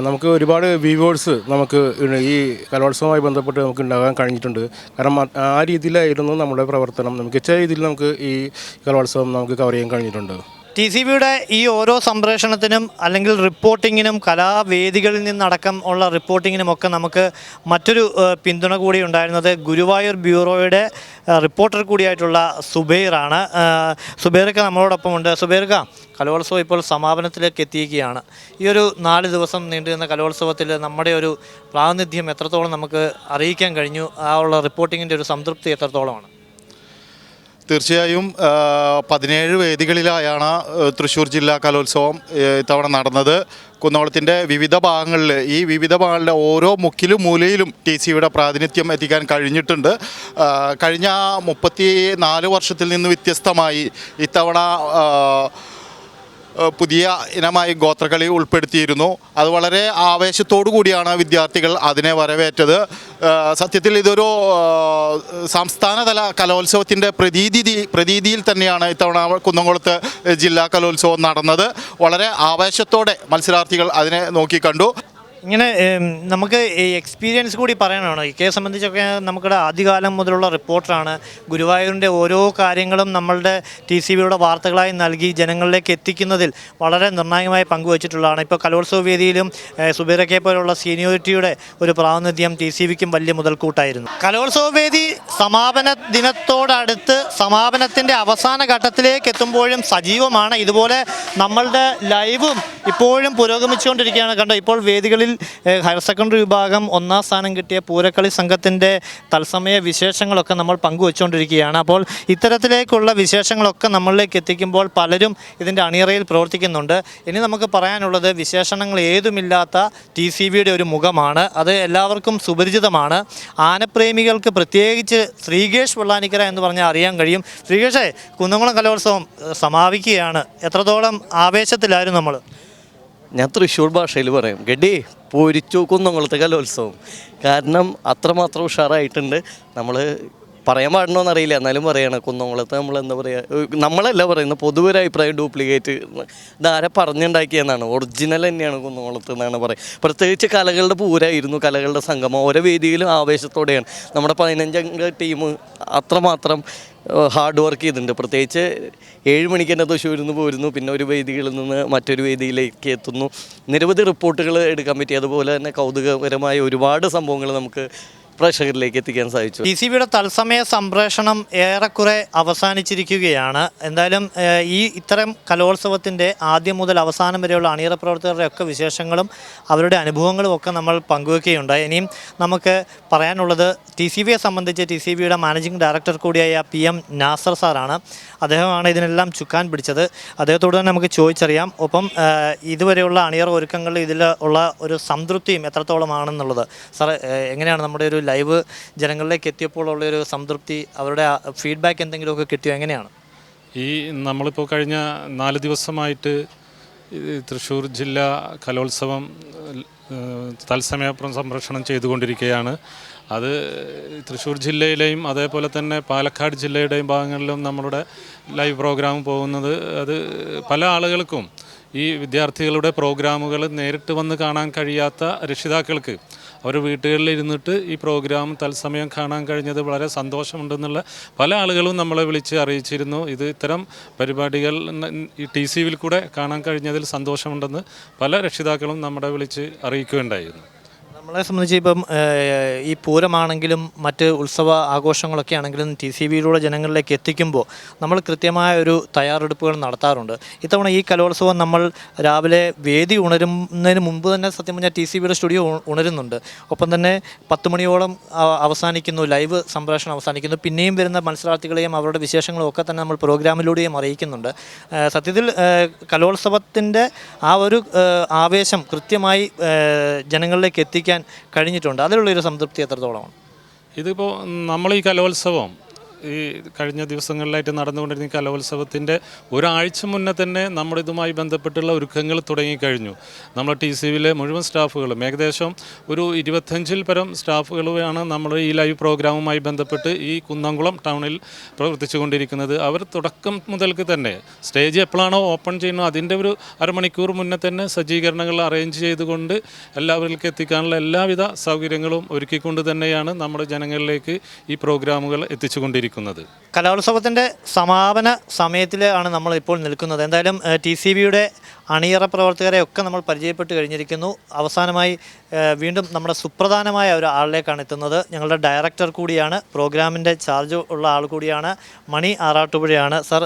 [SPEAKER 7] നമുക്ക് ഒരുപാട് വ്യൂവേഴ്സ് നമുക്ക് ഈ കലോത്സവവുമായി ബന്ധപ്പെട്ട് നമുക്ക് ഉണ്ടാകാൻ കഴിഞ്ഞിട്ടുണ്ട്. കാരണം ആ- രീതിയിലായിരുന്നു നമ്മുടെ പ്രവർത്തനം. മികച്ച രീതിയിൽ നമുക്ക് ഈ കലോത്സവം നമുക്ക് കവർ ചെയ്യാൻ കഴിഞ്ഞിട്ടുണ്ട്.
[SPEAKER 1] ടി സി ബിയുടെ ഈ ഓരോ സംപ്രേഷണത്തിനും അല്ലെങ്കിൽ റിപ്പോർട്ടിങ്ങിനും കലാവേദികളിൽ നിന്നടക്കം ഉള്ള റിപ്പോർട്ടിങ്ങിനും ഒക്കെ നമുക്ക് മറ്റൊരു പിന്തുണ കൂടി ഉണ്ടായിരുന്നത് ഗുരുവായൂർ ബ്യൂറോയുടെ റിപ്പോർട്ടർ കൂടിയായിട്ടുള്ള സുബൈറാണ്. സുബൈർക്ക് നമ്മളോടൊപ്പം ഉണ്ട്. സുബൈർക്ക കലോത്സവം ഇപ്പോൾ സമാപനത്തിലേക്ക് എത്തിയിരിക്കുകയാണ്. ഈ ഒരു നാല് ദിവസം നീണ്ടുനിന്ന കലോത്സവത്തിൽ നമ്മുടെ ഒരു പ്രാതിനിധ്യം എത്രത്തോളം നമുക്ക് അറിയിക്കാൻ കഴിഞ്ഞു? ആ ഉള്ള റിപ്പോർട്ടിങ്ങിന്റെ ഒരു സംതൃപ്തി എത്രത്തോളമാണ്?
[SPEAKER 8] തീർച്ചയായും പതിനേഴ് വേദികളിലായാണ് തൃശ്ശൂർ ജില്ലാ കലോത്സവം ഇത്തവണ നടന്നത്. കുന്നോളത്തിന്റെ വിവിധ ഭാഗങ്ങളിൽ ഈ വിവിധ ഭാഗങ്ങളിലെ ഓരോ മുക്കിലും മൂലയിലും ടി സിയുടെ പ്രാതിനിധ്യം എത്തിക്കാൻ കഴിഞ്ഞിട്ടുണ്ട്. കഴിഞ്ഞ മുപ്പത്തി നാല് വർഷത്തിൽ നിന്ന് വ്യത്യസ്തമായി ഇത്തവണ പുതിയ ഇനമായി ഗോത്രകളി ഉൾപ്പെടുത്തിയിരുന്നു. അത് വളരെ ആവേശത്തോടു കൂടിയാണ് വിദ്യാർത്ഥികൾ അതിനെ വരവേറ്റത്. സത്യത്തിൽ ഇതൊരു സംസ്ഥാനതല കലോത്സവത്തിന്റെ പ്രതീതി പ്രതീതിയിൽ തന്നെയാണ് ഇത്തവണ കുന്നംകുളത്ത് ജില്ലാ കലോത്സവം നടന്നത്. വളരെ ആവേശത്തോടെ മത്സരാർത്ഥികൾ അതിനെ നോക്കിക്കണ്ടു
[SPEAKER 1] ഇങ്ങനെ നമുക്ക് എക്സ്പീരിയൻസ് കൂടി പറയാനാണ്. ഈ കേസ് സംബന്ധിച്ചൊക്കെ നമുക്കിടെ ആദ്യകാലം മുതലുള്ള റിപ്പോർട്ടറാണ് ഗുരുവായൂരിന്റെ ഓരോ കാര്യങ്ങളും നമ്മളുടെ ടി സി ബിയുടെ വാർത്തകളായി നൽകി ജനങ്ങളിലേക്ക് എത്തിക്കുന്നതിൽ വളരെ നിർണായകമായി പങ്കുവച്ചിട്ടുള്ളതാണ് ഇപ്പോൾ കലോത്സവ വേദിയിലും സുബീറക്കെ പോലുള്ള സീനിയോറിറ്റിയുടെ ഒരു പ്രാതിനിധ്യം ടി സി ബിക്കും വലിയ മുതൽക്കൂട്ടായിരുന്നു. കലോത്സവ വേദി സമാപന ദിനത്തോടടുത്ത് സമാപനത്തിന്റെ അവസാന ഘട്ടത്തിലേക്ക് എത്തുമ്പോഴും സജീവമാണ്. ഇതുപോലെ നമ്മളുടെ ലൈവും ഇപ്പോഴും പുരോഗമിച്ചുകൊണ്ടിരിക്കുകയാണ്. കണ്ടോ ഇപ്പോൾ വേദികളിൽ ഹയർ സെക്കൻഡറി വിഭാഗം ഒന്നാം സ്ഥാനം കിട്ടിയ പൂരക്കളി സംഘത്തിന്റെ തത്സമയ വിശേഷങ്ങളൊക്കെ നമ്മൾ പങ്കുവച്ചുകൊണ്ടിരിക്കുകയാണ്. അപ്പോൾ ഇത്തരത്തിലേക്കുള്ള വിശേഷങ്ങളൊക്കെ നമ്മളിലേക്ക് എത്തിക്കുമ്പോൾ പലരും ഇതിന്റെ അണിയറയിൽ പ്രവർത്തിക്കുന്നുണ്ട്. ഇനി നമുക്ക് പറയാനുള്ളത് വിശേഷണങ്ങൾ ഏതുമില്ലാത്ത ടി സി ബിയുടെ ഒരു മുഖമാണ്. അത് എല്ലാവർക്കും സുപരിചിതമാണ്. ആനപ്രേമികൾക്ക് പ്രത്യേകിച്ച് ശ്രീകേഷ് വെള്ളാനിക്കര എന്ന് പറഞ്ഞാൽ അറിയാൻ കഴിയും. ശ്രീകേഷേ കുന്നംകുളം കലോത്സവം സമാപിക്കുകയാണ്. എത്രത്തോളം ആവേശത്തിലായിരുന്നു നമ്മൾ?
[SPEAKER 9] ഞാൻ തൃശ്ശൂർ ഭാഷയിൽ പറയും. ഗഡി പൊരിച്ചു കുന്നംകുളത്തെ കലോത്സവം. കാരണം അത്രമാത്രം ഉഷാറായിട്ടുണ്ട്. നമ്മൾ പറയാൻ പാടണമെന്ന് അറിയില്ല എന്നാലും പറയണം കുന്നംകുളത്ത് നമ്മൾ എന്താ പറയുക നമ്മളല്ല പറയുന്നത് പൊതുവെ ഒരു അഭിപ്രായം ഡ്യൂപ്ലിക്കേറ്റ് ഇതാരെ പറഞ്ഞുണ്ടാക്കിയെന്നാണ് ഒറിജിനൽ തന്നെയാണ് കുന്നംകുളത്ത് എന്നാണ് പറയുക പ്രത്യേകിച്ച് കലകളുടെ പൂരായിരുന്നു കലകളുടെ സംഗമം. ഓരോ വേദിയിലും ആവേശത്തോടെയാണ്. നമ്മുടെ പതിനഞ്ചംഗ ടീം അത്രമാത്രം ഹാർഡ് വർക്ക് ചെയ്തിട്ടുണ്ട്. പ്രത്യേകിച്ച് ഏഴ് മണിക്ക് തന്നെ തൃശ്ശൂരിൽ നിന്ന് പോരുന്നു. പിന്നെ ഒരു വേദികളിൽ നിന്ന് മറ്റൊരു വേദിയിലേക്ക് എത്തുന്നു. നിരവധി റിപ്പോർട്ടുകൾ എടുക്കാൻ പറ്റി. അതുപോലെ തന്നെ കൗതുകപരമായ ഒരുപാട് സംഭവങ്ങൾ നമുക്ക് പ്രേക്ഷകരിലേക്ക് എത്തിക്കാൻ സാധിച്ചു.
[SPEAKER 1] ടി സി ബിയുടെ തത്സമയ സംപ്രേഷണം ഏറെക്കുറെ അവസാനിച്ചിരിക്കുകയാണ്. എന്തായാലും ഈ ഇത്തരം കലോത്സവത്തിന്റെ ആദ്യം മുതൽ അവസാനം വരെയുള്ള അണിയറ പ്രവർത്തകരുടെ ഒക്കെ വിശേഷങ്ങളും അവരുടെ അനുഭവങ്ങളും ഒക്കെ നമ്മൾ പങ്കുവെക്കുകയുണ്ടായി. ഇനിയും നമുക്ക് പറയാനുള്ളത് ടി സി ബിയെ സംബന്ധിച്ച് ടി സി ബിയുടെ മാനേജിംഗ് ഡയറക്ടർ കൂടിയായ പി എം നാസർ സാറാണ്. അദ്ദേഹമാണ് ഇതിനെല്ലാം ചുക്കാൻ പിടിച്ചത്. അദ്ദേഹത്തോട് തന്നെ നമുക്ക് ചോദിച്ചറിയാം. ഒപ്പം ഇതുവരെയുള്ള അണിയറ ഒരുക്കങ്ങളിൽ ഇതിൽ ഉള്ള ഒരു സംതൃപ്തിയും എത്രത്തോളമാണെന്നുള്ളത്. സാർ എങ്ങനെയാണ് നമ്മുടെ ഒരു ലൈവ് ജനങ്ങളിലേക്ക് എത്തിയപ്പോൾ ഉള്ള ഒരു സംതൃപ്തി അവരുടെ ഫീഡ്ബാക്ക് എന്തെങ്കിലുമൊക്കെ കിട്ടിയോ? എങ്ങനെയാണ്?
[SPEAKER 10] ഈ നമ്മളിപ്പോൾ കഴിഞ്ഞ നാല് ദിവസമായിട്ട് തൃശ്ശൂർ ജില്ല കലോത്സവം തത്സമയ പ്ര- സംപ്രേഷണം ചെയ്തുകൊണ്ടിരിക്കുകയാണ്. അത് തൃശ്ശൂർ ജില്ലയിലെയും അതേപോലെ തന്നെ പാലക്കാട് ജില്ലയുടെയും ഭാഗങ്ങളിലും നമ്മളുടെ ലൈവ് പ്രോഗ്രാം പോകുന്നത് അത് പല ആളുകൾക്കും ഈ വിദ്യാർത്ഥികളുടെ പ്രോഗ്രാമുകൾ നേരിട്ട് വന്ന് കാണാൻ കഴിയാത്ത രക്ഷിതാക്കൾക്ക് അവർ വീട്ടുകളിൽ ഇരുന്നിട്ട് ഈ പ്രോഗ്രാം തത്സമയം കാണാൻ കഴിഞ്ഞത് വളരെ സന്തോഷമുണ്ടെന്നുള്ള പല ആളുകളും നമ്മളെ വിളിച്ച് അറിയിച്ചിരുന്നു. ഇത് ഇത്തരം പരിപാടികൾ ഈ ടി സി വിയിൽ കൂടെ കാണാൻ കഴിഞ്ഞതിൽ സന്തോഷമുണ്ടെന്ന് പല രക്ഷിതാക്കളും നമ്മളെ വിളിച്ച് അറിയിക്കുകയുണ്ടായിരുന്നു
[SPEAKER 1] നമ്മളെ സംബന്ധിച്ച് ഇപ്പം ഈ പൂരമാണെങ്കിലും മറ്റ് ഉത്സവ ആഘോഷങ്ങളൊക്കെ ആണെങ്കിലും ടി സി ബിയിലൂടെ ജനങ്ങളിലേക്ക് എത്തിക്കുമ്പോൾ നമ്മൾ കൃത്യമായ ഒരു തയ്യാറെടുപ്പുകൾ നടത്താറുണ്ട്. ഇത്തവണ ഈ കലോത്സവം നമ്മൾ രാവിലെ വേദി ഉണരുന്നതിന് മുമ്പ് തന്നെ സത്യം പറഞ്ഞാൽ ടി സി ബിയുടെ സ്റ്റുഡിയോ ഉണരുന്നുണ്ട്. ഒപ്പം തന്നെ പത്ത് മണിയോളം അവസാനിക്കുന്നു ലൈവ് സംപ്രേഷണം അവസാനിക്കുന്നു. പിന്നെയും വരുന്ന മത്സരാർത്ഥികളെയും അവരുടെ വിശേഷങ്ങളും ഒക്കെ തന്നെ നമ്മൾ പ്രോഗ്രാമിലൂടെയും അറിയിക്കുന്നുണ്ട്. സത്യത്തിൽ കലോത്സവത്തിന്റെ ആ ഒരു ആവേശം കൃത്യമായി ജനങ്ങളിലേക്ക് എത്തിക്കാൻ കഴിഞ്ഞിട്ടുണ്ട്. അതിലുള്ളൊരു സംതൃപ്തി എത്രത്തോളമാണ്?
[SPEAKER 10] ഇതിപ്പോൾ നമ്മൾ ഈ കലോത്സവം ഈ കഴിഞ്ഞ ദിവസങ്ങളിലായിട്ട് നടന്നുകൊണ്ടിരുന്ന കലോത്സവത്തിന്റെ ഒരാഴ്ച മുന്നേ തന്നെ നമ്മൾ ഇതുമായി ബന്ധപ്പെട്ടുള്ള ഒരുക്കങ്ങൾ തുടങ്ങിക്കഴിഞ്ഞു. നമ്മൾ ടി സി വിയിലെ മുഴുവൻ സ്റ്റാഫുകളും ഏകദേശം ഒരു ഇരുപത്തഞ്ചിൽ പരം സ്റ്റാഫുകളുമാണ് നമ്മൾ ഈ ലൈവ് പ്രോഗ്രാമുമായി ബന്ധപ്പെട്ട് ഈ കുന്നംകുളം ടൗണിൽ പ്രവർത്തിച്ചു കൊണ്ടിരിക്കുന്നത് അവർ തുടക്കം മുതൽക്ക് തന്നെ സ്റ്റേജ് എപ്പോഴാണോ ഓപ്പൺ ചെയ്യുന്നത് അതിന്റെ ഒരു അരമണിക്കൂർ മുന്നേ തന്നെ സജ്ജീകരണങ്ങൾ അറേഞ്ച് ചെയ്തുകൊണ്ട് എല്ലാവരിലേക്ക് എത്തിക്കാനുള്ള എല്ലാവിധ സൗകര്യങ്ങളും ഒരുക്കിക്കൊണ്ട് തന്നെയാണ് നമ്മുടെ ജനങ്ങളിലേക്ക് ഈ പ്രോഗ്രാമുകൾ എത്തിച്ചുകൊണ്ടിരിക്കുന്നത്.
[SPEAKER 1] കലോത്സവത്തിന്റെ സമാപന സമയത്തിലാണ് നമ്മൾ ഇപ്പോൾ നിൽക്കുന്നത്. എന്തായാലും ടി സി ബിയുടെ അണിയറ പ്രവർത്തകരെ ഒക്കെ നമ്മൾ പരിചയപ്പെട്ട് കഴിഞ്ഞിരിക്കുന്നു. അവസാനമായി വീണ്ടും നമ്മുടെ സുപ്രധാനമായ ഒരു ആളിലേക്കാണ് എത്തുന്നത്. ഞങ്ങളുടെ ഡയറക്ടർ കൂടിയാണ് പ്രോഗ്രാമിന്റെ ചാർജ് ഉള്ള ആൾ കൂടിയാണ് മണി ആറാട്ടുപുഴയാണ്. സർ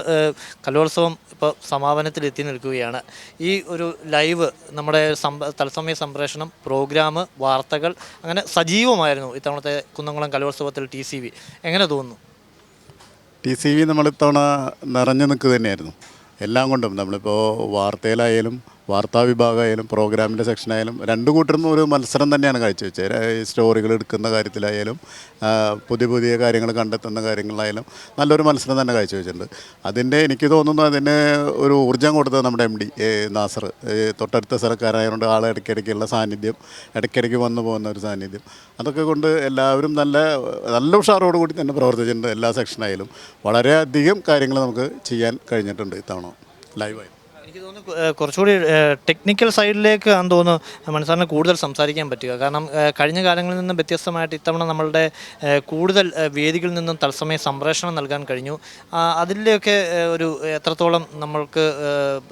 [SPEAKER 1] കലോത്സവം ഇപ്പോൾ സമാപനത്തിൽ എത്തി നിൽക്കുകയാണ്. ഈ ഒരു ലൈവ് നമ്മുടെ തത്സമയ സംപ്രേഷണം പ്രോഗ്രാം വാർത്തകൾ അങ്ങനെ സജീവമായിരുന്നു ഇത്തവണത്തെ കുന്നംകുളം കലോത്സവത്തിൽ ടി എങ്ങനെ തോന്നുന്നു?
[SPEAKER 11] ടി സി വി നമ്മളിത്തവണ നിറഞ്ഞു നിൽക്കുക തന്നെയായിരുന്നു. എല്ലാം കൊണ്ടും നമ്മളിപ്പോൾ വാർത്തയിലായാലും വാർത്താ വിഭാഗമായാലും പ്രോഗ്രാമിന്റെ സെക്ഷനായാലും രണ്ടു കൂട്ടരും ഒരു മത്സരം തന്നെയാണ് കാഴ്ചവെച്ചത്. സ്റ്റോറികൾ എടുക്കുന്ന കാര്യത്തിലായാലും പുതിയ പുതിയ കാര്യങ്ങൾ കണ്ടെത്തുന്ന കാര്യങ്ങളിലായാലും നല്ലൊരു മത്സരം തന്നെ കാഴ്ചവെച്ചിട്ടുണ്ട്. അതിന്റെ എനിക്ക് തോന്നുന്നു അതിന് ഒരു ഊർജം കൊടുത്തത് നമ്മുടെ എം ഡി നാസർ. തൊട്ടടുത്ത സ്ഥലക്കാരായതുകൊണ്ട് ആൾ ഇടയ്ക്കിടയ്ക്കുള്ള സാന്നിധ്യം ഇടയ്ക്കിടയ്ക്ക് വന്നു പോകുന്ന ഒരു സാന്നിധ്യം. അതൊക്കെ കൊണ്ട് എല്ലാവരും നല്ല നല്ല ഉഷാറോട് കൂടി തന്നെ പ്രവർത്തിച്ചിട്ടുണ്ട് എല്ലാ സെക്ഷനായാലും. വളരെയധികം കാര്യങ്ങൾ നമുക്ക് ചെയ്യാൻ കഴിഞ്ഞിട്ടുണ്ട് ഇത്തവണ. ലൈവായി.
[SPEAKER 1] കുറച്ചുകൂടി ടെക്നിക്കൽ സൈഡിലേക്ക് ആണെന്ന് തോന്നുന്നു മനസ്സാറിന് കൂടുതൽ സംസാരിക്കാൻ പറ്റുക. കാരണം കഴിഞ്ഞ കാലങ്ങളിൽ നിന്നും വ്യത്യസ്തമായിട്ട് ഇത്തവണ നമ്മളുടെ കൂടുതൽ വേദികളിൽ നിന്നും തത്സമയ സംപ്രേഷണം നൽകാൻ കഴിഞ്ഞു. അതിലൊക്കെ ഒരു എത്രത്തോളം നമ്മൾക്ക്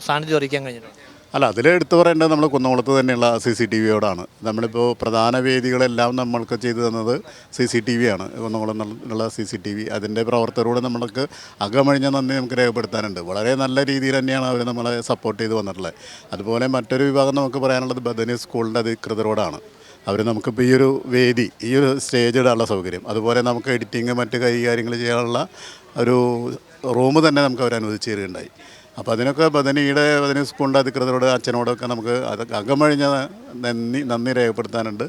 [SPEAKER 1] സാന്നിധ്യം അറിയിക്കാൻ കഴിഞ്ഞിട്ടുണ്ട്?
[SPEAKER 11] അല്ല അതിൽ എടുത്തു പറയേണ്ടത് നമ്മൾ കുന്നംകുളത്ത് തന്നെയുള്ള സി സി ടി വിയോടാണ്. നമ്മളിപ്പോൾ പ്രധാന വേദികളെല്ലാം നമ്മൾക്ക് ചെയ്തു തന്നത് സി സി ടി വി ആണ് കുന്നംകുളം ഉള്ള സി സി ടി വി. അതിന്റെ പ്രവർത്തകരോട് നമ്മൾക്ക് അകമഴിഞ്ഞ നന്ദി നമുക്ക് രേഖപ്പെടുത്താനുണ്ട്. വളരെ നല്ല രീതിയിൽ തന്നെയാണ് അവർ നമ്മളെ സപ്പോർട്ട് ചെയ്ത് വന്നിട്ടുള്ളത്. അതുപോലെ മറ്റൊരു വിഭാഗം നമുക്ക് പറയാനുള്ളത് ബദനി സ്കൂളിന്റെ അധികൃതരോടാണ് അവർ നമുക്കിപ്പോൾ ഈ ഒരു വേദി ഈ ഒരു സ്റ്റേജ് ഇടാനുള്ള സൗകര്യം. അതുപോലെ നമുക്ക് എഡിറ്റിങ് മറ്റ് കൈകാര്യങ്ങൾ ചെയ്യാനുള്ള ഒരു റൂം തന്നെ നമുക്ക് അവർ അനുവദിച്ച് തരികയുണ്ടായി. അപ്പോൾ അതിനൊക്കെ ബദനിയുടെ ബദനി സ്കൂളിന്റെ അധികൃതരോട് അച്ഛനോടൊക്കെ നമുക്ക് അത് അകമഴിഞ്ഞ നന്ദി നന്ദി രേഖപ്പെടുത്താനുണ്ട്.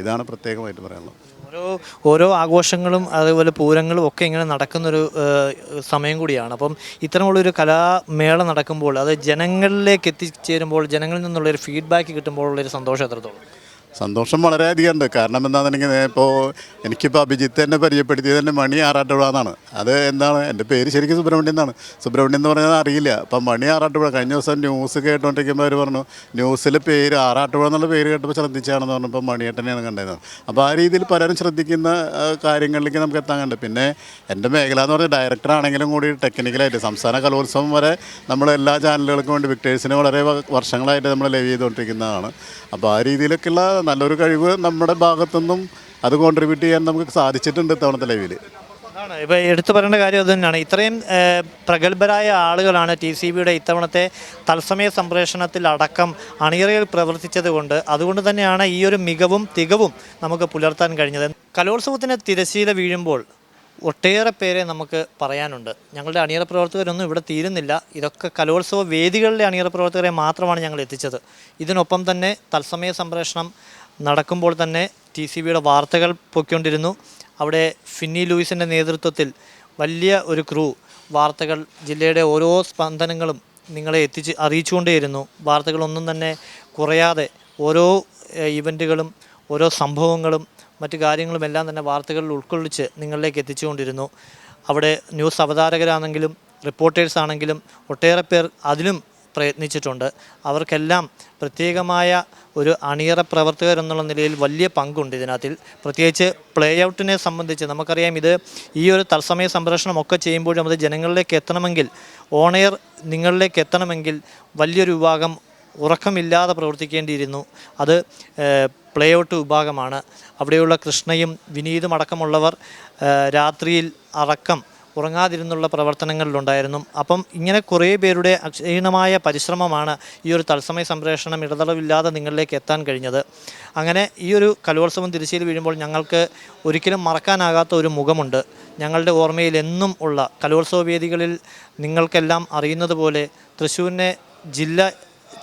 [SPEAKER 11] ഇതാണ് പ്രത്യേകമായിട്ട് പറയാനുള്ളത്.
[SPEAKER 1] ഓരോ ഓരോ ആഘോഷങ്ങളും അതുപോലെ പൂരങ്ങളും ഒക്കെ ഇങ്ങനെ നടക്കുന്നൊരു സമയം കൂടിയാണ്. അപ്പം ഇത്തരമുള്ളൊരു കലാമേള നടക്കുമ്പോൾ അത് ജനങ്ങളിലേക്ക് എത്തിച്ചേരുമ്പോൾ ജനങ്ങളിൽ നിന്നുള്ളൊരു ഫീഡ്ബാക്ക് കിട്ടുമ്പോഴുള്ളൊരു സന്തോഷം എത്രത്തോളം?
[SPEAKER 11] സന്തോഷം വളരെയധികം ഉണ്ട്. കാരണം എന്താണെന്നുണ്ടെങ്കിൽ ഇപ്പോൾ എനിക്കിപ്പോൾ അഭിജിത്ത് എന്നെ പരിചയപ്പെടുത്തിയത് തന്നെ മണി ആറാട്ടുപുഴ എന്നാണ്. അത് എന്താണ്? എന്റെ പേര് ശരിക്കും സുബ്രഹ്മണ്യം എന്നാണ്. സുബ്രഹ്മണ്യം എന്ന് പറഞ്ഞാൽ അറിയില്ല. അപ്പം മണി ആറാട്ടുപുഴ കഴിഞ്ഞ ദിവസം ന്യൂസ് കേട്ടുകൊണ്ടിരിക്കുമ്പോൾ അവർ പറഞ്ഞു ന്യൂസിൽ പേര് ആറാട്ടുപുഴ എന്നുള്ള പേര് കേട്ടപ്പോൾ ശ്രദ്ധിച്ചാണെന്ന് പറഞ്ഞപ്പോൾ മണിയേട്ടനെയാണ് കണ്ടത്. അപ്പോൾ ആ രീതിയിൽ പലരും ശ്രദ്ധിക്കുന്ന കാര്യങ്ങളിലേക്ക് നമുക്ക് എത്താൻ കണ്ട്. പിന്നെ എന്റെ മേഖല എന്ന് പറഞ്ഞാൽ ഡയറക്ടറാണെങ്കിലും കൂടി ടെക്നിക്കലായിട്ട് സംസ്ഥാന കലോത്സവം വരെ നമ്മൾ എല്ലാ ചാനലുകൾക്കും വേണ്ടി വിക്ടേഴ്സിനെ വളരെ വർഷങ്ങളായിട്ട് നമ്മൾ ലൈവ് ചെയ്തുകൊണ്ടിരിക്കുന്നതാണ് അപ്പോൾ ആ രീതിയിലൊക്കെയുള്ള നല്ലൊരു കഴിവ് നമ്മുടെ ഭാഗത്തുനിന്നും അത് കോൺട്രിബ്യൂട്ട് ചെയ്യാൻ നമുക്ക് സാധിച്ചിട്ടുണ്ട് ഇത്തവണത്തെ ലൈവിൽ
[SPEAKER 1] ആണ്. ഇപ്പോൾ എടുത്തു പറയേണ്ട കാര്യം അത് തന്നെയാണ്. ഇത്രയും പ്രഗത്ഭരായ ആളുകളാണ് ടി സി ബിയുടെ ഇത്തവണത്തെ തത്സമയ സംപ്രേഷണത്തിൽ അടക്കം അണിയറയിൽ പ്രവർത്തിച്ചത് കൊണ്ട് അതുകൊണ്ട് തന്നെയാണ് ഈ ഒരു മികവും തികവും നമുക്ക് പുലർത്താൻ കഴിഞ്ഞത്. കലോത്സവത്തിന് തിരശീല വീഴുമ്പോൾ ഒട്ടേറെ പേരെ നമുക്ക് പറയാനുണ്ട്. ഞങ്ങളുടെ അണിയറ പ്രവർത്തകരൊന്നും ഇവിടെ തീരുന്നില്ല. ഇതൊക്കെ കലോത്സവ വേദികളിലെ അണിയറ പ്രവർത്തകരെ മാത്രമാണ് ഞങ്ങൾ എത്തിച്ചത്. ഇതിനൊപ്പം തന്നെ തത്സമയ സംപ്രേഷണം നടക്കുമ്പോൾ തന്നെ ടി സി ബിയുടെ വാർത്തകൾ പൊയ്ക്കൊണ്ടിരുന്നു. അവിടെ ഫിന്നി ലൂയിസിന്റെ നേതൃത്വത്തിൽ വലിയ ഒരു ക്രൂ വാർത്തകൾ ജില്ലയുടെ ഓരോ സ്പന്ദനങ്ങളും നിങ്ങളെ എത്തിച്ച് അറിയിച്ചുകൊണ്ടേയിരുന്നു. വാർത്തകളൊന്നും തന്നെ കുറയാതെ ഓരോ ഇവന്റുകളും ഓരോ സംഭവങ്ങളും മറ്റു കാര്യങ്ങളുമെല്ലാം തന്നെ വാർത്തകളിൽ ഉൾക്കൊള്ളിച്ച് നിങ്ങളിലേക്ക് എത്തിച്ചുകൊണ്ടിരുന്നു. അവിടെ ന്യൂസ് അവതാരകരാണെങ്കിലും റിപ്പോർട്ടേഴ്സ് ആണെങ്കിലും ഒട്ടേറെ പേർ അതിലും പ്രയത്നിച്ചിട്ടുണ്ട്. അവർക്കെല്ലാം പ്രത്യേകമായ ഒരു അണിയറ പ്രവർത്തകർ എന്നുള്ള നിലയിൽ വലിയ പങ്കുണ്ട് ഇതിനകത്തിൽ. പ്രത്യേകിച്ച് പ്ലേ ഔട്ടിനെ സംബന്ധിച്ച് നമുക്കറിയാം ഇത് ഈ ഒരു തത്സമയ സംപ്രേഷണമൊക്കെ ചെയ്യുമ്പോഴും അത് ജനങ്ങളിലേക്ക് എത്തണമെങ്കിൽ ഓണയർ നിങ്ങളിലേക്ക് എത്തണമെങ്കിൽ വലിയൊരു വിഭാഗം ഉറക്കമില്ലാതെ പ്രവർത്തിക്കേണ്ടിയിരുന്നു. അത് പ്ലേ ഔട്ട് വിഭാഗമാണ്. അവിടെയുള്ള കൃഷ്ണയും വിനീതും അടക്കമുള്ളവർ രാത്രിയിൽ അടക്കം ഉറങ്ങാതിരുന്നുള്ള പ്രവർത്തനങ്ങളിലുണ്ടായിരുന്നു. അപ്പം ഇങ്ങനെ കുറേ പേരുടെ അക്ഷീണമായ പരിശ്രമമാണ് ഈ ഒരു തത്സമയ സംപ്രേഷണം ഇടതടവില്ലാതെ നിങ്ങളിലേക്ക് എത്താൻ കഴിഞ്ഞത്. അങ്ങനെ ഈ ഒരു കലോത്സവം തിരിച്ചയിൽ വീഴുമ്പോൾ ഞങ്ങൾക്ക് ഒരിക്കലും മറക്കാനാകാത്ത ഒരു മുഖമുണ്ട്. ഞങ്ങളുടെ ഓർമ്മയിൽ എന്നും ഉള്ള കലോത്സവ വേദികളിൽ നിങ്ങൾക്കെല്ലാം അറിയുന്നത് പോലെ തൃശ്ശൂരിനെ ജില്ല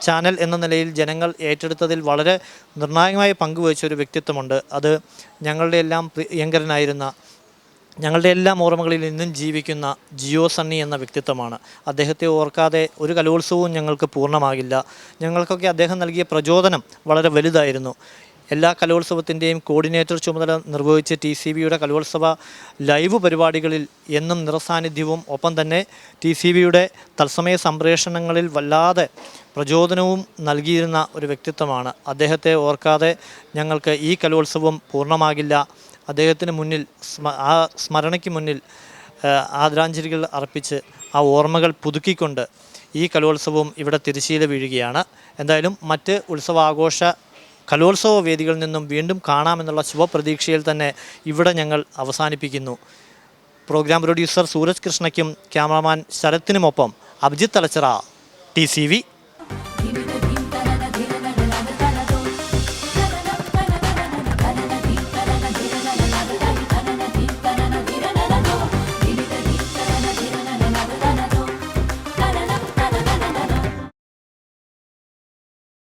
[SPEAKER 1] ചാനൽ എന്ന നിലയിൽ ജനങ്ങൾ ഏറ്റെടുത്തതിൽ വളരെ നിർണായകമായി പങ്കുവച്ച ഒരു വ്യക്തിത്വമുണ്ട്. അത് ഞങ്ങളുടെ എല്ലാം പ്രിയങ്കരനായിരുന്ന ഞങ്ങളുടെ എല്ലാം ഓർമ്മകളിൽ ഇന്നും ജീവിക്കുന്ന ജിയോ സണ്ണി എന്ന വ്യക്തിത്വമാണ്. അദ്ദേഹത്തെ ഓർക്കാതെ ഒരു കലോത്സവവും ഞങ്ങൾക്ക് പൂർണമാകില്ല. ഞങ്ങൾക്കൊക്കെ അദ്ദേഹം നൽകിയ പ്രചോദനം വളരെ വലുതായിരുന്നു. എല്ലാ കലോത്സവത്തിന്റെയും കോർഡിനേറ്റർ ചുമതല നിർവഹിച്ച് ടി സി ബിയുടെ കലോത്സവ ലൈവ് പരിപാടികളിൽ എന്നും നിറസാന്നിധ്യവും ഒപ്പം തന്നെ ടി സി ബിയുടെ തത്സമയ സംപ്രേഷണങ്ങളിൽ വല്ലാതെ പ്രചോദനവും നൽകിയിരുന്ന ഒരു വ്യക്തിത്വമാണ്. അദ്ദേഹത്തെ ഓർക്കാതെ ഞങ്ങൾക്ക് ഈ കലോത്സവം പൂർണമാകില്ല. അദ്ദേഹത്തിന് മുന്നിൽ ആ സ്മരണയ്ക്ക് മുന്നിൽ ആദരാഞ്ജലികൾ അർപ്പിച്ച് ആ ഓർമ്മകൾ പുതുക്കിക്കൊണ്ട് ഈ കലോത്സവവും ഇവിടെ തിരിശീല വീഴുകയാണ്. എന്തായാലും മറ്റ് ഉത്സവാഘോഷ കലോത്സവ വേദികളിൽ നിന്നും വീണ്ടും കാണാമെന്നുള്ള ശുഭപ്രതീക്ഷയിൽ തന്നെ ഇവിടെ ഞങ്ങൾ അവസാനിപ്പിക്കുന്നു. പ്രോഗ്രാം പ്രൊഡ്യൂസർ സൂരജ് കൃഷ്ണയ്ക്കും ക്യാമറമാൻ ശരത്തിനുമൊപ്പം അഭിജിത്ത് തലച്ചിറ ടി